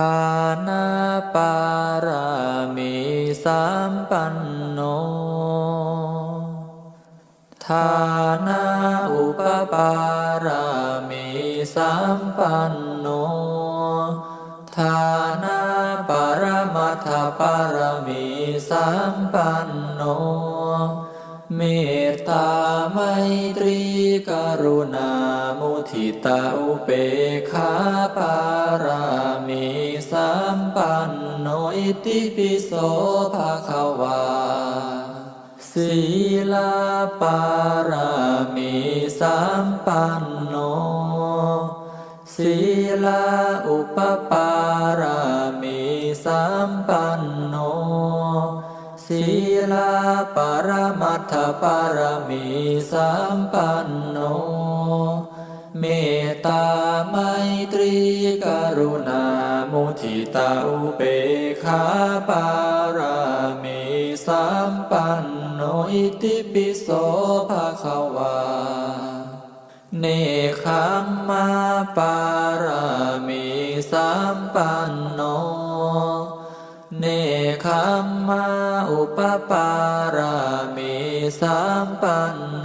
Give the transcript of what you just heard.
ทานาปารามิสัมปันโน ทานาอุปปารามิสัมปันโน ทานาปรมัตถปารามิสัมปันโน เมตตาไมตรีกรุณามุทิตาอุเบกขาปา อิติปิโสภะคะวาศีลาปารามิสัมปันโนศีลาอุปปารามิสัมปันโนศีลาปรมัตถปารมิสัมปันโน เมตตาไมตรีกรุณามุทิตาอุเบกขาปารามิสัมปันโนอิติปิโสภะคะวา เนคขมมาปารามิสัมปันโน เนคขมมาอุปปารามิสัมปันโน